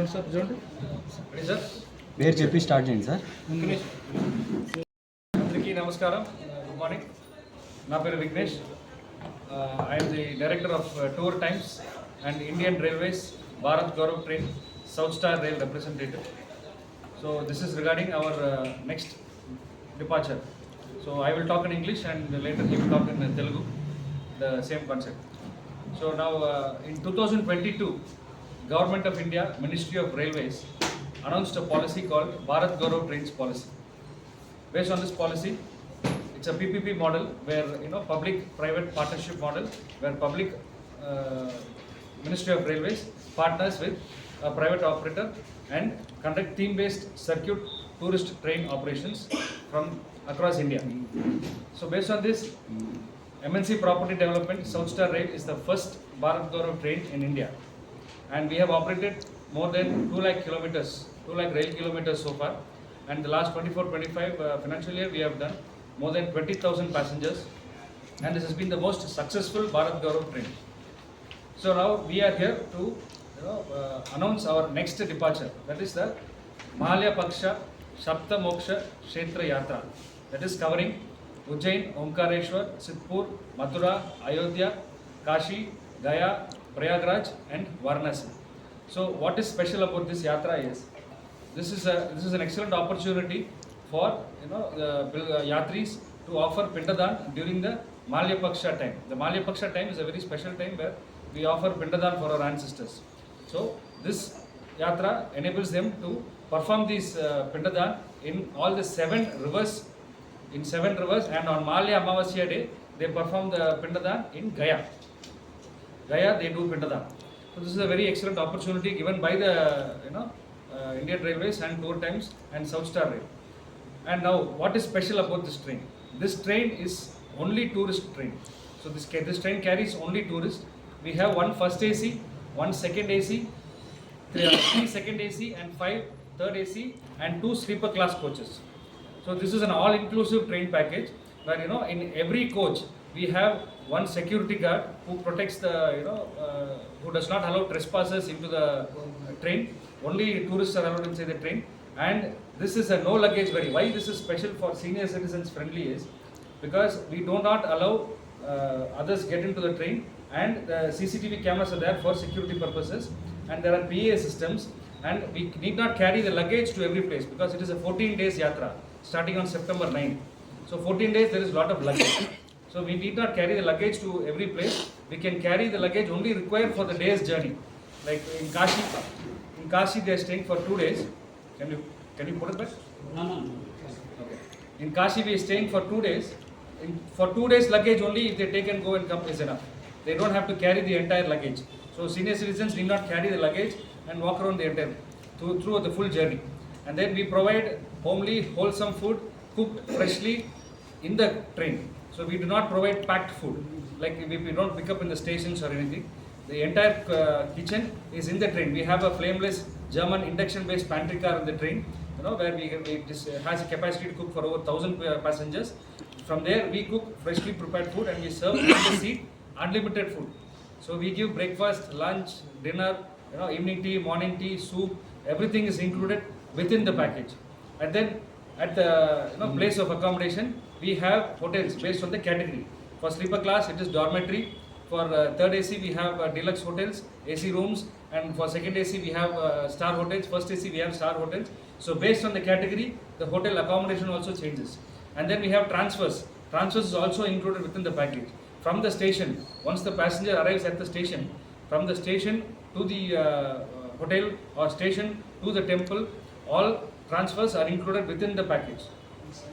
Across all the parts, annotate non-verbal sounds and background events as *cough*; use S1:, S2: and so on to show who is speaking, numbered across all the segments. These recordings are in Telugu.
S1: చూడండి సార్ చూడండి.
S2: సార్
S3: పేరు చెప్పి స్టార్ట్ చేయండి సార్.
S2: అందరికీ నమస్కారం. గుడ్ మార్నింగ్ నా పేరు Vignesh. I'm the director of Tour Times and Indian Railways Bharat Gaurav train South Star Rail representative so this is regarding our next departure so I will talk in English and later he will talk in Telugu the same concept so now in two thousand twenty two Government of India, Ministry of Railways announced a policy called Bharat Gaurav Trains Policy. Based on this policy, it's a PPP model where you know public-private partnership model where public uh, Ministry of Railways partners with a private operator and conduct team-based circuit tourist train operations from across India. So based on this, MNC Property Development South Star Rail is the first Bharat Gaurav train in India and we have operated more than 2 lakh kilometers, 2 lakh rail kilometers so far. And the last 24-25 uh, financial year, we have done more than 20,000 passengers, and this has been the most successful Bharat Gaurav train. So now we are here to you know, uh, announce our next departure. That is the Mahalya Paksha Shapta Moksha Kshetra Yatra. That is covering Ujjain, Omkareshwar, Sidhpur, Mathura, Ayodhya, Kashi, Gaya, Prayagraj, and Varanasi. So what is special about this yatra is this is a this is an excellent opportunity for you know uh, yatris to offer pindadan during the Malya Paksha time. The Malya Paksha time is a very special time where we offer pindadan for our ancestors. So this yatra enables them to perform these uh, pindadan in all the seven rivers in seven rivers and on Malya Amavasya day they perform the pindadan in Gaya. Gaya they do Pindadan. So this is a very excellent opportunity given by the you know uh, Indian Railways and Tour Times and South Star Rail. And now what is special about this train? This train is only tourist train. So this this train carries only tourists. We have one first AC, one second AC, three, uh, three second AC and five third AC and two sleeper class coaches. So this is an all-inclusive train package where you know in every coach we have one security guard who protects the you know uh, who does not allow trespassers into the train. Only tourists are allowed inside the train. And this is a no luggage very. Why this is special for senior citizens friendly is because we do not allow uh, others get into the train and the CCTV cameras are there for security purposes and there are PA systems and we need not carry the luggage to every place because it is a 14 days yatra starting on September 9. So 14 days there is a lot of luggage. So we need not carry the luggage to every place. We can carry the luggage only required for the day's journey. Like in Kashi, in Kashi they are staying for two days. Can you can you put it back? No, no, no. Okay. In Kashi we are staying for two days. In, for two days luggage only if they take and go and come is enough. They don't have to carry the entire luggage. So senior citizens need not carry the luggage and walk around the entire through, through the full journey. And then we provide homely, wholesome food cooked freshly in the train. So we do not provide packed food like we, we don't pick up in the stations or anything. The entire uh, kitchen is in the train. We have a flameless German induction-based pantry car in the train, you know, where we it is, has a capacity to cook for over thousand uh, passengers. From there, we cook freshly prepared food and we serve *coughs* on the seat unlimited food. So we give breakfast, lunch, dinner, you know, evening tea, morning tea, soup. Everything is included within the package. And then at the you know, place of accommodation, we have hotels based on the category. For sleeper class, it is dormitory. For uh, third AC, we have uh, deluxe hotels, AC rooms, and for second AC, we have uh, star hotels. First AC, we have star hotels. So based on the category, the hotel accommodation also changes. And then we have transfers. Transfers is also included within the package. From the station, once the passenger arrives at the station, from the station to the uh, hotel or station to the temple, all transfers are included within the package.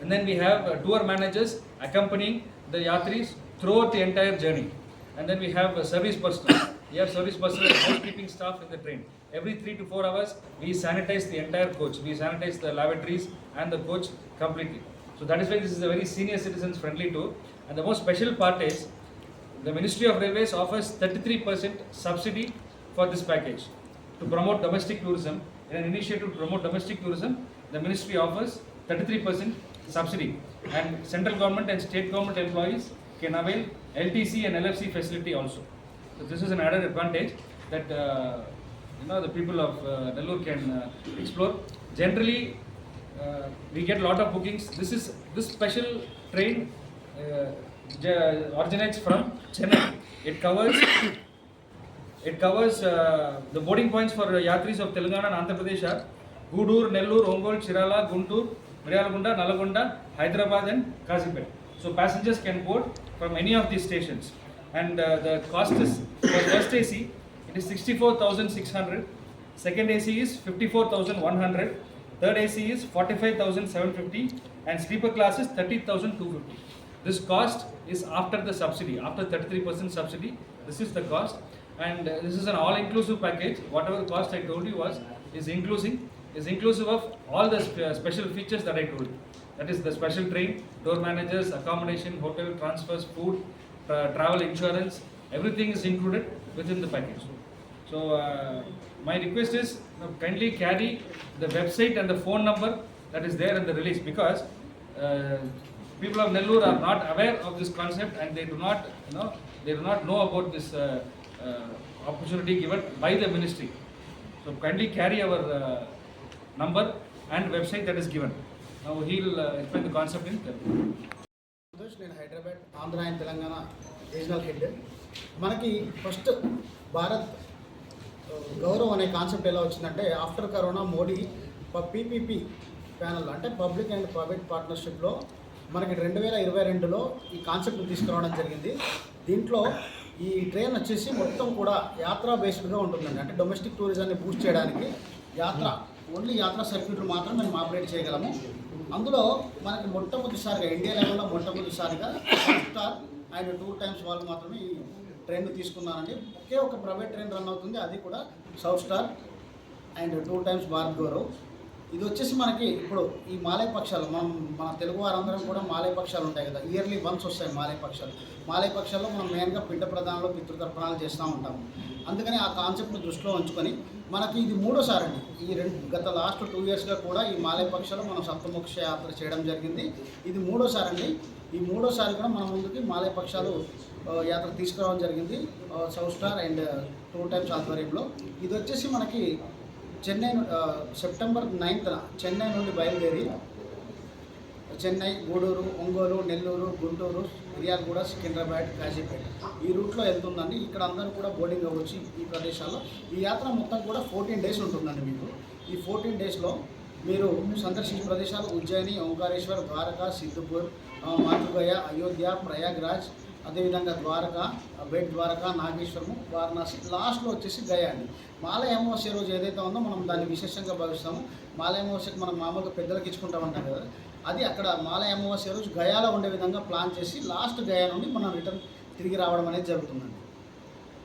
S2: And then we have uh, tour managers accompanying the yatris throughout the entire journey. And then we have uh, service personnel. *coughs* We have service personnel housekeeping staff in the train. Every three to four hours, we sanitize the entire coach. We sanitize the lavatories and the coach completely. So that is why this is a very senior citizens friendly tour. And the most special part is the Ministry of Railways offers 33% subsidy for this package to promote domestic tourism. In an initiative to promote domestic tourism, the ministry offers 33% subsidy. And central government and state government employees can avail LTC and LFC facility also. So this is an added advantage that uh, you know the people of uh, Nellore can uh, explore. Generally, uh, we get a lot of bookings. This is this special train uh, originates from Chennai. It covers it covers uh, the boarding points for yatris of Telangana and Andhra Pradesh are Gudur, Nellore, Ongol, Chirala, Guntur, Miryalagunda, Nalagunda, Hyderabad and Kazipet. So passengers can board from any of these stations. And uh, the cost is for first AC it is 64,600, second AC is 54,100, third AC is 45,750 and sleeper class is 30,250. This cost is after the subsidy, after 33% subsidy, this is the cost. And uh, this is an all-inclusive package, whatever the cost I told you was, is including, is inclusive of all the spe- uh, special features that I told you. That is the special train, door managers, accommodation, hotel, transfers, food, tra- travel insurance, everything is included within the package. So, uh, my request is know, kindly carry the website and the phone number that is there in the release because uh, people of Nellore are not aware of this concept and they do not, you know, they do not know about this uh, uh, Uh, opportunity given by the ministry. So, kindly carry our uh, number and website that is given. Now, he will uh, explain the concept in Telugu.
S4: నేను Hyderabad Andhra and Telangana regional head మనకి ఫస్ట్ భారత్ గౌరవం గౌరవ్ అనే కాన్సెప్ట్ ఎలా వచ్చిందంటే after corona Modi PPP panel అంటే పబ్లిక్ అండ్ ప్రైవేట్ పార్ట్నర్షిప్లో మనకి రెండు వేల ఇరవై రెండులో ఈ కాన్సెప్ట్ తీసుకురావడం జరిగింది దీంట్లో ఈ ట్రైన్ వచ్చేసి మొత్తం కూడా యాత్రా బేస్డ్గా ఉంటుందండి. అంటే డొమెస్టిక్ టూరిజాన్ని బూస్ట్ చేయడానికి యాత్ర ఓన్లీ యాత్రా సర్క్యూట్లు మాత్రం మేము ఆపరేట్ చేయగలము. అందులో మనకి మొట్టమొదటిసారిగా ఇండియా లెవెల్లో మొట్టమొదటిసారిగా స్టార్ అండ్ టూ టైమ్స్ వాళ్ళు మాత్రమే ఈ ట్రైన్ తీసుకున్నారండి. ఒకే ఒక ప్రైవేట్ ట్రైన్ రన్ అవుతుంది. అది కూడా South Star and Tour Times Bharat Gaurav ఇది వచ్చేసి మనకి ఇప్పుడు ఈ మాలయ పక్షాలు మనం మన తెలుగు వారందరం కూడా మాలయ పక్షాలు ఉంటాయి కదా. ఇయర్లీ వన్స్ వస్తాయి మాలయ పక్షాలు. మాలయ పక్షాల్లో మనం మెయిన్గా పిండ ప్రధానంలో పితృతర్పణాలు చేస్తూ ఉంటాము. అందుకని ఆ కాన్సెప్ట్ని దృష్టిలో ఉంచుకొని మనకి ఇది మూడోసారి అండి. ఈ రెండు గత లాస్ట్ టూ ఇయర్స్గా కూడా ఈ మాలయ పక్షాలు మనం సప్తమోక్ష యాత్ర చేయడం జరిగింది. ఇది మూడోసారి అండి. ఈ మూడోసారి కూడా మన ముందుకి మాలయ పక్షాలు యాత్ర తీసుకురావడం జరిగింది. సౌ స్టార్ అండ్ టూ టైమ్స్ ఆధ్వర్యంలో ఇది వచ్చేసి మనకి చెన్నై సెప్టెంబర్ నైన్త్న చెన్నై నుండి బయలుదేరి చెన్నై గూడూరు ఒంగోలు నెల్లూరు గుంటూరు మిర్యాలగూడ సికింద్రాబాద్ కాజీపేట. ఈ రూట్లో వెళ్తుందండి ఇక్కడ అందరూ కూడా బోర్డింగ్ అవ్వచ్చు ఈ ప్రదేశాల్లో. ఈ యాత్ర మొత్తం కూడా ఫోర్టీన్ డేస్ ఉంటుందండి మీకు. ఈ ఫోర్టీన్ డేస్లో మీరు సందర్శించే ప్రదేశాలు ఉజ్జయిని ఓంకారేశ్వర్ ద్వారకా సిద్ధుపూర్ మాతృగయ అయోధ్య ప్రయాగ్రాజ్ అదేవిధంగా ద్వారకా బెడ్ ద్వారకా నాగేశ్వరము వారణాసి లాస్ట్లో వచ్చేసి గయా అండి. మాలయ అమావాస్య రోజు ఏదైతే ఉందో మనం దాన్ని విశేషంగా భావిస్తాము మాలయ అమావాస్యకి మనం మామూలుగా పెద్దలకు ఇచ్చుకుంటాం అంటాం కదా. అది అక్కడ మాలయ అమావాస్య రోజు గయాలో ఉండే విధంగా ప్లాన్ చేసి లాస్ట్ గయా నుండి మనం రిటర్న్ తిరిగి రావడం అనేది జరుగుతుందండి.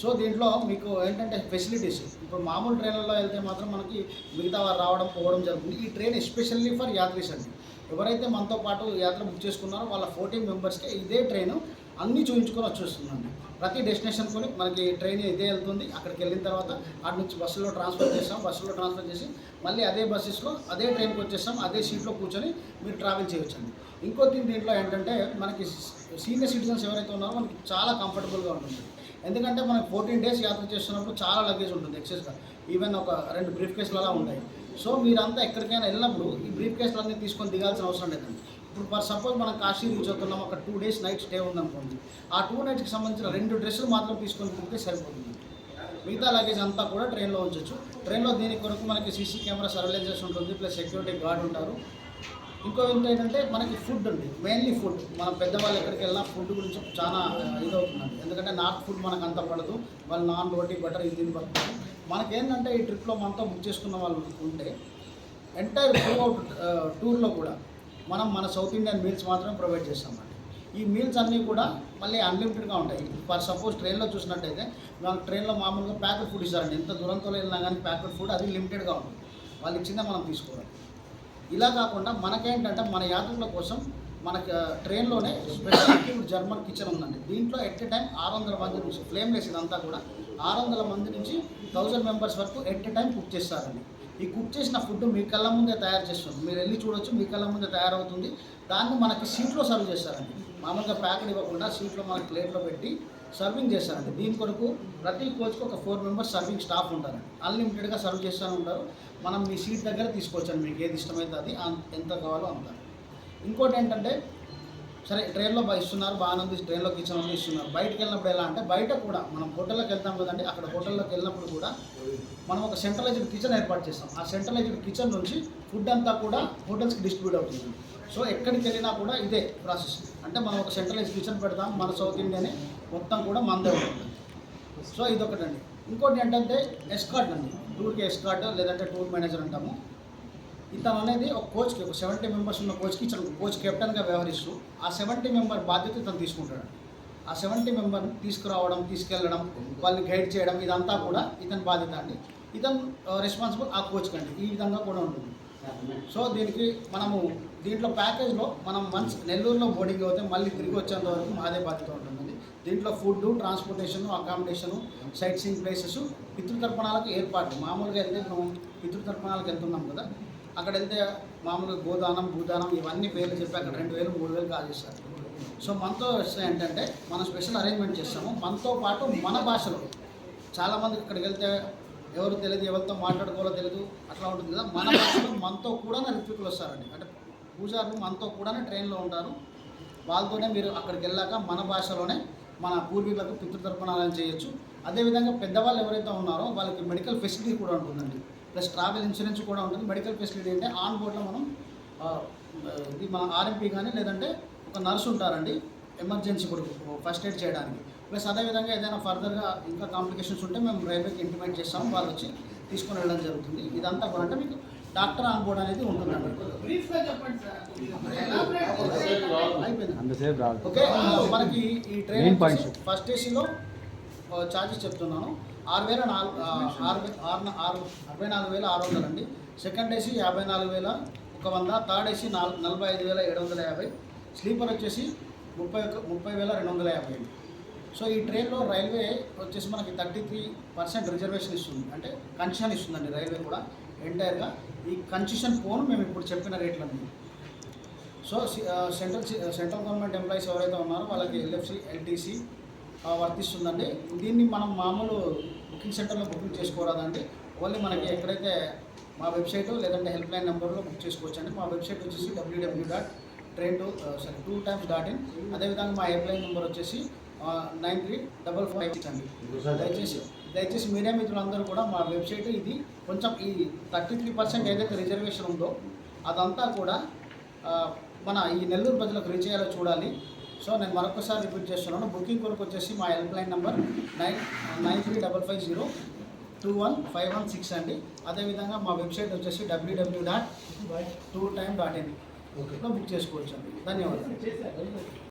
S4: సో దీంట్లో మీకు ఏంటంటే ఫెసిలిటీస్ ఇప్పుడు మామూలు ట్రైన్లలో వెళ్తే మాత్రం మనకి మిగతా వారు రావడం పోవడం జరుగుతుంది. ఈ ట్రైన్ ఎస్పెషల్లీ ఫర్ యాత్రీస్ అండి. ఎవరైతే మనతో పాటు యాత్ర బుక్ చేసుకున్నారో వాళ్ళ ఫోర్టీన్ మెంబర్స్కి ఇదే ట్రైన్ అన్నీ చూపించుకొని వచ్చేస్తుందండి. ప్రతి డెస్టినేషన్ మనకి ట్రైన్ ఇదే వెళ్తుంది. అక్కడికి వెళ్ళిన తర్వాత అటు నుంచి బస్సులో ట్రాన్స్ఫర్ చేస్తాం. బస్సులో ట్రాన్స్ఫర్ చేసి మళ్ళీ అదే బస్సెస్లో అదే ట్రైన్కి వచ్చేస్తాం. అదే సీట్లో కూర్చొని మీరు ట్రావెల్ చేయొచ్చండి. ఇంకో థింగ్ దీంట్లో ఏంటంటే మనకి సీనియర్ సిటిజన్స్ ఎవరైతే ఉన్నారో మనకి చాలా కంఫర్టబుల్గా ఉంటుంది. ఎందుకంటే మనం ఫోర్టీన్ డేస్ యాత్ర చేస్తున్నప్పుడు చాలా లగేజ్ ఉంటుంది ఎక్సెస్గా. ఈవెన్ ఒక రెండు బ్రీఫ్ కేసులు అలా ఉంటాయి. సో మీరంతా ఎక్కడికైనా వెళ్ళినప్పుడు ఈ బ్రీఫ్ కేసులు అన్నీ తీసుకొని దిగాల్సిన అవసరం లేదండి. ఇప్పుడు ఫర్ సపోజ్ మనం కాశీ రీచ్ అవుతున్నాం ఒక టూ డేస్ నైట్ స్టే ఉందనుకోండి ఆ టూ నైట్స్కి సంబంధించిన రెండు డ్రెస్సులు మాత్రం తీసుకొని పోతే సరిపోతుంది. మిగతా లగేజ్ అంతా కూడా ట్రైన్లో ఉంచవచ్చు ట్రైన్లో దీని కొరకు మనకి సీసీ కెమెరా సర్వేలెన్సెస్ ఉంటుంది ప్లస్ సెక్యూరిటీ గార్డ్ ఉంటారు. ఇంకో ఏంటంటే మనకి ఫుడ్ ఉంది మెయిన్లీ ఫుడ్ మన పెద్దవాళ్ళు ఎక్కడికి వెళ్ళినా ఫుడ్ గురించి చాలా ఇది ఎందుకంటే నార్త్ ఫుడ్ మనకు అంత పడదు. వాళ్ళు నాన్ రోటీ బటర్ ఇది పడుతుంది మనకేంటంటే ఈ ట్రిప్లో మనతో బుక్ చేసుకున్న వాళ్ళు ఉంటే ఎంటైర్ త్రూ అవుట్ టూర్లో కూడా మనం మన సౌత్ ఇండియన్ మీల్స్ మాత్రమే ప్రొవైడ్ చేస్తామండి. ఈ మీల్స్ అన్నీ కూడా మళ్ళీ అన్లిమిటెడ్గా ఉంటాయి. ఫర్ సపోజ్ ట్రైన్లో చూసినట్టయితే మనకు ట్రైన్లో మామూలుగా ప్యాకెట్ ఫుడ్ ఇస్తారండి. ఎంత దూరంతో వెళ్ళినా కానీ ప్యాకెట్ ఫుడ్ అది లిమిటెడ్గా ఉంటుంది. వాళ్ళు ఇచ్చిందే మనం తీసుకోవాలి. ఇలా కాకుండా మనకేంటంటే మన యాత్రికుల కోసం మనకి ట్రైన్లోనే స్పెషల్ జర్మన్ కిచెన్ ఉందండి. దీంట్లో ఎట్ ఎ టైం ఆరు వందల మంది నుంచి ఫ్లేమ్ లెస్ ఇదంతా కూడా ఆరు వందల మంది నుంచి థౌజండ్ మెంబర్స్ వరకు ఎట్ ఎ టైం కుక్ చేస్తారండి. ఈ కుక్ చేసిన ఫుడ్ మీ కళ్ళ ముందే తయారు చేస్తుంది మీరు వెళ్ళి చూడొచ్చు మీ కళ్ళ ముందే తయారవుతుంది. దాన్ని మనకి సీట్లో సర్వ్ చేస్తారండి. మామూలుగా ప్యాకెట్ ఇవ్వకుండా సీట్లో మనకి ప్లేట్లో పెట్టి సర్వింగ్ చేస్తారండి. దీని కొరకు ప్రతి కోచ్కి ఒక ఫోర్ మెంబర్స్ సర్వింగ్ స్టాఫ్ ఉంటారండి అన్లిమిటెడ్గా సర్వ్ చేస్తూనే ఉంటారు. మనం మీ సీట్ దగ్గర తీసుకోవచ్చండి. మీకు ఏది ఇష్టమైతే అది ఎంత కావాలో అంత. ఇంకోటి ఏంటంటే సరే ట్రైన్లో ఇస్తున్నారు బాగానే ఉంది ట్రైన్లో కిచెన్ ఉంది ఇస్తున్నారు. బయటకు వెళ్ళినప్పుడు ఎలా అంటే బయట కూడా మనం హోటల్లోకి వెళ్తాం కదండి అక్కడ హోటల్లోకి వెళ్ళినప్పుడు కూడా మనం ఒక సెంట్రలైజ్డ్ కిచెన్ ఏర్పాటు చేస్తాం. ఆ సెంట్రలైజ్డ్ కిచెన్ నుంచి ఫుడ్ అంతా కూడా హోటల్స్కి డిస్ట్రిబ్యూట్ అవుతుంది. సో ఎక్కడికి వెళ్ళినా కూడా ఇదే ప్రాసెస్ అంటే మనం ఒక సెంట్రలైజ్ కిచెన్ పెడతాం మన సౌత్ ఇండియాని మొత్తం కూడా మందే ఉంటుంది. సో ఇదొకటండి. ఇంకోటి ఏంటంటే ఎస్కాట్ అండి. టూర్కి ఎస్కాట్ లేదంటే టూర్ మేనేజర్ అంటాము. ఇతను అనేది ఒక కోచ్కి ఒక సెవెంటీ మెంబర్స్ ఉన్న కోచ్కి ఇతను కోచ్ కెప్టెన్గా వ్యవహరిస్తూ ఆ సెవెంటీ మెంబర్ బాధ్యత ఇతను తీసుకుంటాడు. ఆ సెవెంటీ మెంబర్ని తీసుకురావడం తీసుకెళ్ళడం వాళ్ళని గైడ్ చేయడం ఇదంతా కూడా ఇతని బాధ్యత అండి. ఇతను రెస్పాన్సిబుల్ ఆ కోచ్ కండి ఈ విధంగా కూడా ఉంటుంది. సో దీనికి మనము దీంట్లో ప్యాకేజ్లో మనం మంత్స్ నెల్లూరులో బోర్డింగ్ అవుతే మళ్ళీ తిరిగి వచ్చేంత వరకు మాదే బాధ్యత ఉంటుంది దీంట్లో food transportation accommodation sight seeing places పితృతర్పణాలకు ఏర్పాటు మామూలుగా వెళ్తే మనం పితృతర్పణాలకు వెళ్తున్నాం కదా? అక్కడ వెళ్తే మామూలుగా గోదానం భూదానం ఇవన్నీ పేర్లు చెప్పి అక్కడ రెండు వేలు మూడు వేలు కాల్ చేస్తారు సో మనతో ఏంటంటే మనం స్పెషల్ అరేంజ్మెంట్ చేస్తాము. మనతో పాటు మన భాషలో చాలామంది ఇక్కడికి వెళ్తే ఎవరు తెలియదు ఎవరితో మాట్లాడుకోవాలో తెలియదు అట్లా ఉంటుంది కదా. మన భాషలో మనతో కూడా ఋత్వికులు వస్తారండి. అంటే పూజారులు మనతో కూడానే ట్రైన్లో ఉంటారు. వాళ్ళతోనే మీరు అక్కడికి వెళ్ళాక మన భాషలోనే మన పూర్వీకులకు పితృతర్పణాలను చేయొచ్చు. అదేవిధంగా పెద్దవాళ్ళు ఎవరైతే ఉన్నారో వాళ్ళకి మెడికల్ ఫెసిలిటీ కూడా ఉంటుందండి. ప్లస్ ట్రావెల్ ఇన్సూరెన్స్ కూడా ఉంటుంది. మెడికల్ ఫెసిలిటీ అంటే ఆన్ బోర్డ్లో మనం ఆ, ఇది మన ఆర్ఎంపీ కానీ లేదంటే ఒక నర్స్ ఉంటారండి ఎమర్జెన్సీ కొరకు ఫస్ట్ ఎయిడ్ చేయడానికి. ప్లస్ అదేవిధంగా ఏదైనా ఫర్దర్గా ఇంకా కాంప్లికేషన్స్ ఉంటే మేము రైల్వేకి ఇంటిమేట్ చేస్తాము వాళ్ళు వచ్చి తీసుకొని వెళ్ళడం జరుగుతుంది. ఇదంతా కూడా అంటే మీకు డాక్టర్ ఆన్ బోర్డ్ అనేది ఉంటుందండి. ఓకే మనకి ఈ ట్రైన్ ఫస్ట్ ఏసీలో ఛార్జెస్ చెప్తున్నాను. ఆరు వేల నాలుగు ఆరు ఆరు ఆరు అరవై నాలుగు వేల ఆరు వందలు అండి సెకండ్ ఏసీ యాభై నాలుగు వేల ఒక వంద. థర్డ్ ఏసీ నాలుగు నలభై ఐదు వేల ఏడు వందల యాభై. స్లీపర్ వచ్చేసి ముప్పై ఒక ముప్పై వేల రెండు వందల యాభై అండి. సో ఈ ట్రైన్లో రైల్వే వచ్చేసి మనకి థర్టీ త్రీ పర్సెంట్ రిజర్వేషన్ ఇస్తుంది. అంటే కన్సెషన్ ఇస్తుందండి రైల్వే కూడా ఎంటైర్గా. ఈ కన్సెషన్ పోను మేము ఇప్పుడు చెప్పిన రేట్లన్నీ. So central central government employees ఎవరైతే ఉన్నారో వాళ్ళకి ఎల్ఎఫ్సి ఎల్టీసీ వర్తిస్తుందండి. దీన్ని మనం మామూలు బుకింగ్ సెంటర్లో బుకింగ్ చేసుకోరాదండి ఓన్లీ మనకి ఎక్కడైతే మా వెబ్సైట్ లేదంటే హెల్ప్ లైన్ నెంబర్లో బుక్ చేసుకోవచ్చు అండి మా వెబ్సైట్ వచ్చేసి W W dot train two sorry two times dot in. అదేవిధంగా మా హెల్ప్ లైన్ నెంబర్ వచ్చేసి nine three double five six అండి. దయచేసి దయచేసి మీడియా మిత్రులందరూ కూడా మా వెబ్సైట్ ఇది కొంచెం ఈ థర్టీ త్రీ పర్సెంట్ ఏదైతే రిజర్వేషన్ ఉందో అదంతా కూడా మన ఈ నెల్లూరు ప్రజలకు రీచ్ అయ్యేలా చూడాలి. సో నేను మరొకసారి రిపీట్ చేస్తున్నాను. బుకింగ్ కొరకు వచ్చేసి మా help line number nine nine three double five zero two one five one six అండి. అదేవిధంగా మా వెబ్సైట్ వచ్చేసి W W dot two time dot ఇన్లో book చేసుకోవచ్చు అండి. ధన్యవాదాలు.